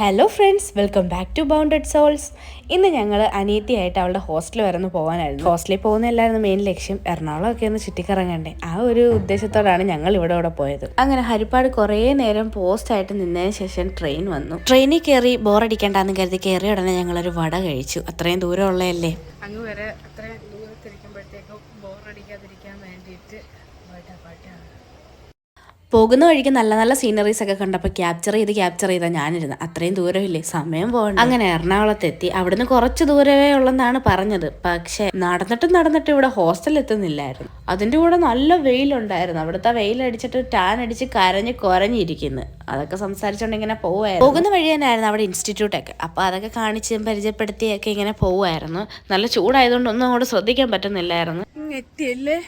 Hello friends welcome back to bounded souls ഇന്ന് ഞങ്ങൾ അനിയത്തിയായിട്ട് അവളുടെ ഹോസ്റ്റൽ വരെ ഒന്ന് പോകാനായിരുന്നു. ഹോസ്റ്റലിൽ പോകുന്ന പോകുന്നതല്ലായിരുന്നു മെയിൻ ലക്ഷ്യം എറണാകുളമൊക്കെ ഒന്ന് ചുറ്റിക്കറങ്ങണ്ടേ. ആ ഒരു ഉദ്ദേശത്തോടാണ് ഞങ്ങൾ ഇവിടെ ഇവിടെ പോയത്. അങ്ങനെ ഹരിപ്പാട് കുറേ നേരം പോസ്റ്റ് ആയിട്ട് നിന്നതിന് ശേഷം ട്രെയിൻ വന്നു. ട്രെയിനിൽ കയറി ബോറടിക്കണ്ടെന്ന് കരുതി കയറിയ ഉടനെ ഞങ്ങളൊരു വട കഴിച്ചു. അത്രയും ദൂരമുള്ളതല്ലേ? അങ്ങ് വരെ അത്രയും ദൂരത്തിരിക്കുമ്പോഴത്തേക്കും ബോറടിക്കാതിരിക്കാൻ വേണ്ടിയിട്ട് വട വട പോകുന്ന വഴിക്ക് നല്ല നല്ല സീനറീസ് ഒക്കെ കണ്ടപ്പോൾ ക്യാപ്ചർ ചെയ്ത് ക്യാപ്ചർ ചെയ്താൽ ഞാനിരുന്നു. അത്രയും ദൂരമില്ലേ? സമയം പോകണം അങ്ങനെ എറണാകുളത്തെത്തി അവിടുന്ന് കുറച്ച് ദൂരമേ ഉള്ളെന്നാണ് പറഞ്ഞത്. പക്ഷെ നടന്നിട്ട് നടന്നിട്ട് ഇവിടെ ഹോസ്റ്റലിൽ എത്തുന്നില്ലായിരുന്നു. അതിന്റെ കൂടെ നല്ല വെയിലുണ്ടായിരുന്നു. അവിടുത്തെ വെയിലടിച്ചിട്ട് ടാൻ അടിച്ച് കരഞ്ഞ് കുരഞ്ഞിരിക്കുന്നു. അതൊക്കെ സംസാരിച്ചുകൊണ്ട് ഇങ്ങനെ പോവായിരുന്നു. പോകുന്ന വഴി തന്നെയായിരുന്നു അവിടെ ഇൻസ്റ്റിറ്റ്യൂട്ടൊക്കെ അപ്പോൾ അതൊക്കെ കാണിച്ച് പരിചയപ്പെടുത്തിയൊക്കെ ഇങ്ങനെ പോവായിരുന്നു. നല്ല ചൂടായതുകൊണ്ട് ഒന്നും അങ്ങോട്ട് ശ്രദ്ധിക്കാൻ പറ്റുന്നില്ലായിരുന്നു. എത്തിയല്ലേ?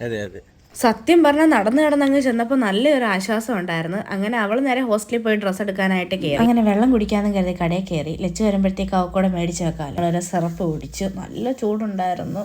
അതെ അതെ. സത്യം പറഞ്ഞാൽ നടന്നു നടന്നങ്ങ് ചെന്നപ്പോൾ നല്ലൊരു ആശ്വാസം ഉണ്ടായിരുന്നു. അങ്ങനെ അവൾ നേരെ ഹോസ്റ്റലിൽ പോയി ഡ്രസ്സ് എടുക്കാനായിട്ട് കയറി അങ്ങനെ വെള്ളം കുടിക്കാന്ന് കരുതി കടയിൽ കയറി ലച്ച് വരുമ്പോഴത്തേക്ക് അവക്കൂടെ മേടിച്ച് വെക്കാം വളരെ സിറപ്പ് കുടിച്ചു. നല്ല ചൂടുണ്ടായിരുന്നു.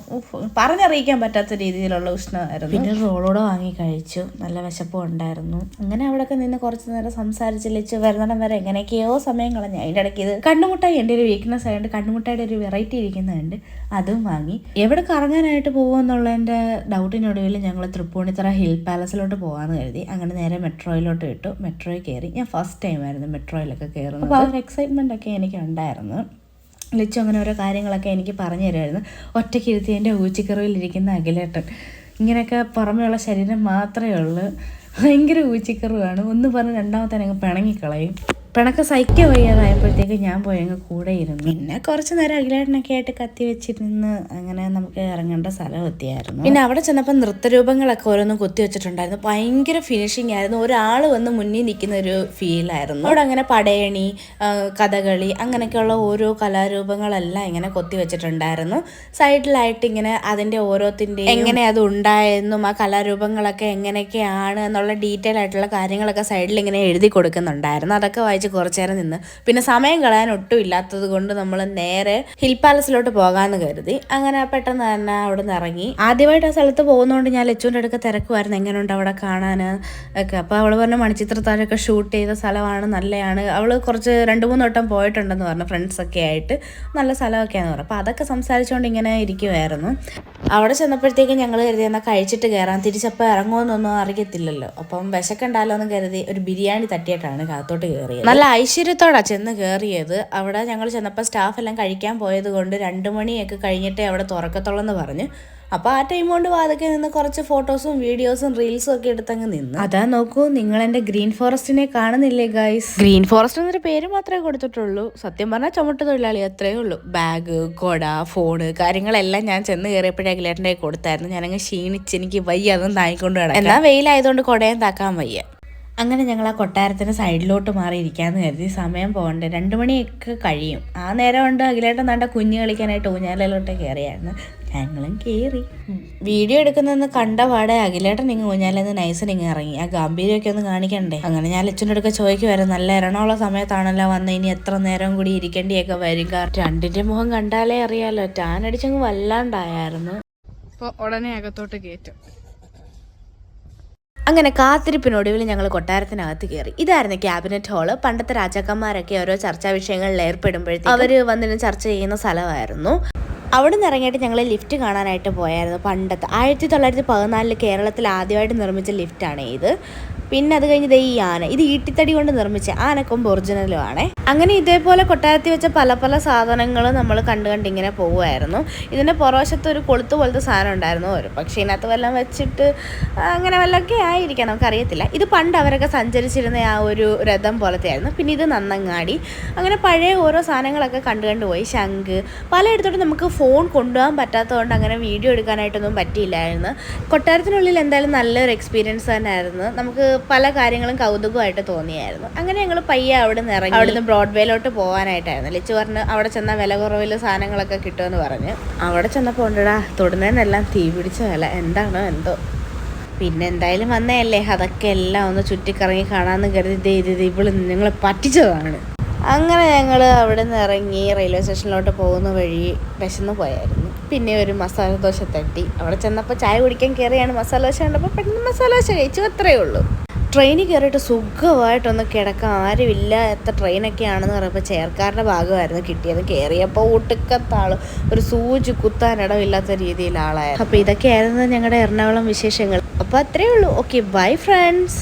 പറഞ്ഞറിയിക്കാൻ പറ്റാത്ത രീതിയിലുള്ള ഉഷ്ണമായിരുന്നു. പിന്നെ റോളോടെ വാങ്ങി കഴിച്ചു. നല്ല വിശപ്പും ഉണ്ടായിരുന്നു. അങ്ങനെ അവിടെയൊക്കെ നിന്ന് കുറച്ച് നേരം സംസാരിച്ച് ലച്ച് വരുന്നിടം വരെ എങ്ങനെയൊക്കെയോ സമയം കളഞ്ഞു. അതിന്റെ ഇടയ്ക്ക് ഇത് കണ്ണുമുട്ടായി എന്റെ ഒരു വീക്ക്നെസ് ആയതുകൊണ്ട് കണ്ണുമുട്ടായുടെ ഒരു വെറൈറ്റി ഇരിക്കുന്നുണ്ട്. അതും വാങ്ങി. എവിടെ കറങ്ങാനായിട്ട് പോകുമെന്നുള്ളതിന്റെ ഡൗട്ടിനൊടുവിൽ ഞങ്ങൾ തൃപ്പൂണിത്തറ ഹിൽ പാലസിലോട്ട് പോകാമെന്ന് കരുതി. അങ്ങനെ നേരെ മെട്രോയിലോട്ട് ഇട്ടു. മെട്രോയിൽ കയറി ഞാൻ ഫസ്റ്റ് ടൈം ആയിരുന്നു മെട്രോയിലൊക്കെ കയറുന്നത് അപ്പോൾ ഒരു എക്സൈറ്റ്മെന്റ് ഒക്കെ എനിക്ക് ഉണ്ടായിരുന്നു ലിച്ചു അങ്ങനെ ഓരോ കാര്യങ്ങളൊക്കെ എനിക്ക് പറഞ്ഞു തരുമായിരുന്നു ഒറ്റയ്ക്ക് ഇരുത്തി എന്റെ ഊച്ചിക്കറിയിലിരിക്കുന്ന അഖിലേട്ടൻ. ഇങ്ങനെയൊക്കെ പുറമെയുള്ള ശരീരം മാത്രമേ ഉള്ളൂ. ഭയങ്കര ഊച്ചിക്കറുവാണ്. ഒന്ന് പറഞ്ഞ് രണ്ടാമത്തെ അങ്ങ് പിണങ്ങിക്കളയും. പിണക്ക സഹിക്കാൻ വയ്യാതായപ്പോഴത്തേക്ക് ഞാൻ പോയി അങ്ങ് കൂടെ ഇരുന്നു. പിന്നെ കുറച്ച് നേരം അഖിലേട്ടനൊക്കെ ആയിട്ട് കത്തി വെച്ചിരുന്ന് അങ്ങനെ നമുക്ക് ഇറങ്ങേണ്ട സ്ഥലം എത്തിയായിരുന്നു. പിന്നെ അവിടെ ചെന്നപ്പോൾ നൃത്തരൂപങ്ങളൊക്കെ ഓരോന്നും കൊത്തി വെച്ചിട്ടുണ്ടായിരുന്നു. ഭയങ്കര ഫിനിഷിംഗ് ആയിരുന്നു. ഒരാൾ വന്ന് മുന്നിൽ നിൽക്കുന്ന ഒരു ഫീലായിരുന്നു അവിടെ അങ്ങനെ പടയണി കഥകളി അങ്ങനെയൊക്കെയുള്ള ഓരോ കലാരൂപങ്ങളെല്ലാം ഇങ്ങനെ കൊത്തി വെച്ചിട്ടുണ്ടായിരുന്നു. സൈഡിലായിട്ട് ഇങ്ങനെ അതിന്റെ ഓരോത്തിന്റെ എങ്ങനെ അത് ഉണ്ടായെന്നും ആ കലാരൂപങ്ങളൊക്കെ എങ്ങനെയൊക്കെയാണ് എന്നുള്ള ഡീറ്റെയിൽ ആയിട്ടുള്ള കാര്യങ്ങളൊക്കെ സൈഡിൽ ഇങ്ങനെ എഴുതി കൊടുക്കുന്നുണ്ടായിരുന്നു. അതൊക്കെ വായിച്ച് കുറച്ചു നേരം നിന്ന്. പിന്നെ സമയം കളയാൻ ഒട്ടും ഇല്ലാത്തത് കൊണ്ട് നമ്മൾ നേരെ ഹിൽ പാലസിലോട്ട് പോകാമെന്ന് കരുതി. അങ്ങനെ പെട്ടെന്ന് തന്നെ അവിടെ നിന്ന് ഇറങ്ങി. ആദ്യമായിട്ട് ആ സ്ഥലത്ത് പോകുന്നതുകൊണ്ട് ഞാൻ ലച്ചുവിന്റെ അടുക്ക തിരക്കുമായിരുന്നു എങ്ങനെയുണ്ട് അവിടെ കാണാൻ ഒക്കെ. അപ്പോൾ അവൾ പറഞ്ഞു മണിച്ചിത്രത്താഴൊക്കെ ഷൂട്ട് ചെയ്ത സ്ഥലമാണ് നല്ലതാണ് അവൾ കുറച്ച് രണ്ട് മൂന്ന് വട്ടം പോയിട്ടുണ്ടെന്ന് പറഞ്ഞു ഫ്രണ്ട്സൊക്കെ ആയിട്ട്. നല്ല സ്ഥലമൊക്കെയാണെന്ന് പറഞ്ഞു. അപ്പോൾ അതൊക്കെ സംസാരിച്ചുകൊണ്ട് ഇങ്ങനെ ഇരിക്കുമായിരുന്നു അവിടെ ചെന്നപ്പോഴത്തേക്കും ഞങ്ങൾ കരുതി എന്നാൽ കഴിച്ചിട്ട് കയറാം തിരിച്ചപ്പോൾ ഇറങ്ങുമെന്നൊന്നും അറിയത്തില്ലല്ലോ. അപ്പം വിശക്കുണ്ടാലോ എന്ന് കരുതി ഒരു ബിരിയാണി തട്ടിയിട്ടാണ് കാത്തോട്ട് കയറിയത് നല്ല ഐശ്വര്യത്തോടാ ചെന്ന് കയറിയത് അവിടെ ഞങ്ങൾ ചെന്നപ്പോൾ സ്റ്റാഫ് എല്ലാം കഴിക്കാൻ പോയത് കൊണ്ട് രണ്ട് മണിയൊക്കെ കഴിഞ്ഞിട്ടേ അവിടെ തുറക്കത്തുള്ളൂ എന്ന് പറഞ്ഞു. അപ്പോൾ ആ ടൈം കൊണ്ട് വാതൊക്കെ നിന്ന് കുറച്ച് ഫോട്ടോസും വീഡിയോസും റീൽസും ഒക്കെ എടുത്തങ്ങ് നിന്ന്. അതാ നോക്കൂ നിങ്ങൾ എന്റെ ഗ്രീൻ ഫോറസ്റ്റിനെ കാണുന്നില്ലേ ഗൈസ് ഗ്രീൻ ഫോറസ്റ്റ് എന്നൊരു പേര് മാത്രമേ കൊടുത്തിട്ടുള്ളൂ. സത്യം പറഞ്ഞാൽ ചുമട്ട് തൊഴിലാളി അത്രയേ ഉള്ളൂ. ബാഗ് കൊട ഫോണ് കാര്യങ്ങളെല്ലാം ഞാൻ ചെന്ന് കയറിയപ്പോഴേ അഖിലേട്ടന്റെ കൊടുത്തായിരുന്നു. ഞാനങ്ങ് ക്ഷീണിച്ച് എനിക്ക് വയ്യ അതൊന്നും താങ്ങിക്കൊണ്ട് കിടക്കാം എന്നാൽ വെയിലായതുകൊണ്ട് കുടയും താക്കാൻ വയ്യ. അങ്ങനെ ഞങ്ങൾ ആ കൊട്ടാരത്തിന് സൈഡിലോട്ട് മാറി ഇരിക്കാമെന്ന് കരുതി. സമയം പോകണ്ടേ. രണ്ട് മണിയൊക്കെ കഴിയും. ആ നേരം കൊണ്ട് അഖിലേട്ടൻ നല്ല കുഞ്ഞ് കളിക്കാനായിട്ട് ഊഞ്ഞാലയിലോട്ട് കയറിയായിരുന്നു ഞങ്ങളും കയറി വീഡിയോ എടുക്കുന്നതെന്ന് കണ്ട പാടെ അഖിലേട്ടൻ ഇങ്ങ് ഊഞ്ഞാലെന്ന് നൈസൻ ഇങ്ങ് ഇറങ്ങി. ആ ഗാംഭീര്യമൊക്കെ ഒന്ന് കാണിക്കണ്ടേ? അങ്ങനെ ഞാൻ അച്ഛന്റെ അടുക്ക ചോദിക്കുമായിരുന്നു നല്ല എറണാകുളം സമയത്താണല്ലോ വന്ന് ഇനി എത്ര നേരം കൂടി ഇരിക്കേണ്ടിയൊക്കെ വരും. കാരണം രണ്ടിന്റെ മുഖം കണ്ടാലേ അറിയാലോ. ടാൻ അടിച്ചങ്ങ് വല്ലാണ്ടായായിരുന്നു. ഇപ്പോൾ ഉടനെ അകത്തോട്ട് കയറ്റും അങ്ങനെ കാത്തിരിപ്പിനൊടുവിൽ ഞങ്ങൾ കൊട്ടാരത്തിനകത്ത് കയറി ഇതായിരുന്നു ക്യാബിനറ്റ് ഹാൾ. പണ്ടത്തെ രാജാക്കന്മാരൊക്കെ ഓരോ ചർച്ചാ വിഷയങ്ങളിൽ ഏർപ്പെടുമ്പോഴത്തേക്കും അവർ വന്നിരുന്ന് ചർച്ച ചെയ്യുന്ന സ്ഥലമായിരുന്നു. അവിടെ നിന്ന് ഇറങ്ങിയിട്ട് ഞങ്ങൾ ലിഫ്റ്റ് കാണാനായിട്ട് പോയായിരുന്നു പണ്ടത്തെ. ആയിരത്തി തൊള്ളായിരത്തി പതിനാലിൽ കേരളത്തിൽ ആദ്യമായിട്ട് നിർമ്മിച്ച ലിഫ്റ്റാണ് ഇത്. പിന്നെ അത് കഴിഞ്ഞ് ദേ ഈ ആന. ഇത് ഈട്ടിത്തടി കൊണ്ട് നിർമ്മിച്ച ആനക്കൊമ്പ് ഒറിജിനലും ആണേ അങ്ങനെ ഇതേപോലെ കൊട്ടാരത്തിൽ വെച്ച പല പല സാധനങ്ങൾ നമ്മൾ കണ്ടു കണ്ടിങ്ങനെ പോവുമായിരുന്നു. ഇതിന്റെ പുറവശത്ത് ഒരു കൊളുത്ത് പോലത്തെ സാധനം ഉണ്ടായിരുന്നു. ഒരു പക്ഷേ ഇതിനകത്ത് വല്ലതും വെച്ചിട്ട് അങ്ങനെ വല്ലതൊക്കെ ആയിരിക്കാം നമുക്കറിയത്തില്ല. ഇത് പണ്ട് അവരൊക്കെ സഞ്ചരിച്ചിരുന്ന ആ ഒരു രഥം പോലത്തെ ആയിരുന്നു പിന്നെ ഇത് നന്നങ്ങാടി. അങ്ങനെ പഴയ ഓരോ സാധനങ്ങളൊക്കെ കണ്ടു കണ്ടു പോയി. ശംഖ്. പലയിടത്തോട്ടും നമുക്ക് ഫോൺ കൊണ്ടുപോകാൻ പറ്റാത്തതുകൊണ്ട് അങ്ങനെ വീഡിയോ എടുക്കാനായിട്ടൊന്നും പറ്റിയില്ലായിരുന്നു. കൊട്ടാരത്തിനുള്ളിൽ എന്തായാലും നല്ലൊരു എക്സ്പീരിയൻസ് തന്നെയായിരുന്നു. നമുക്ക് പല കാര്യങ്ങളും കൗതുകമായിട്ട് തോന്നിയായിരുന്നു. അങ്ങനെ ഞങ്ങൾ പയ്യെ അവിടെ നിന്ന് ഇറങ്ങി അവിടുന്ന് ബ്രോഡ്വേയിലോട്ട് പോകാനായിട്ടായിരുന്നു ലിച്ച് പറഞ്ഞ് അവിടെ ചെന്ന വില കുറവിൽ സാധനങ്ങളൊക്കെ കിട്ടുമെന്ന് പറഞ്ഞ്. അവിടെ ചെന്നപ്പോൾ ഉണ്ടടാ തൊടുന്നതിനെല്ലാം തീ പിടിച്ച വില. എന്താണോ എന്തോ. പിന്നെ എന്തായാലും വന്നതല്ലേ. അതൊക്കെ എല്ലാം ഒന്ന് ചുറ്റിക്കറങ്ങി കാണാമെന്ന് കരുതി ഇത് ഇവൾ ഞങ്ങളെ പറ്റിച്ചതാണ്. അങ്ങനെ ഞങ്ങൾ അവിടെ നിന്ന് ഇറങ്ങി റെയിൽവേ സ്റ്റേഷനിലോട്ട് പോകുന്ന വഴി വിശന്ന് പോയായിരുന്നു. പിന്നെ ഒരു മസാല ദോശ തട്ടി. അവിടെ ചെന്നപ്പോൾ ചായ കുടിക്കാൻ കയറിയാണ് മസാല ദോശ കണ്ടപ്പോൾ പെട്ടെന്ന് മസാല ദോശ കഴിച്ചു അത്രയേ ഉള്ളൂ. ട്രെയിനിൽ കയറിയിട്ട് സുഖമായിട്ടൊന്ന് കിടക്കാൻ ആരുമില്ല. എത്ര ട്രെയിനൊക്കെ ആണെന്ന് പറയുമ്പോൾ ചേർക്കാരുടെ ഭാഗമായിരുന്നു കിട്ടിയത്. കയറിയപ്പോൾ ഒട്ടുക്കത്താൾ ഒരു സൂചി കുത്താനിടമില്ലാത്ത രീതിയിൽ ആളായിരുന്നു അപ്പോൾ ഇതൊക്കെയായിരുന്നു ഞങ്ങളുടെ എറണാകുളം വിശേഷങ്ങൾ. അപ്പോൾ അത്രയേ ഉള്ളൂ. Okay bye friends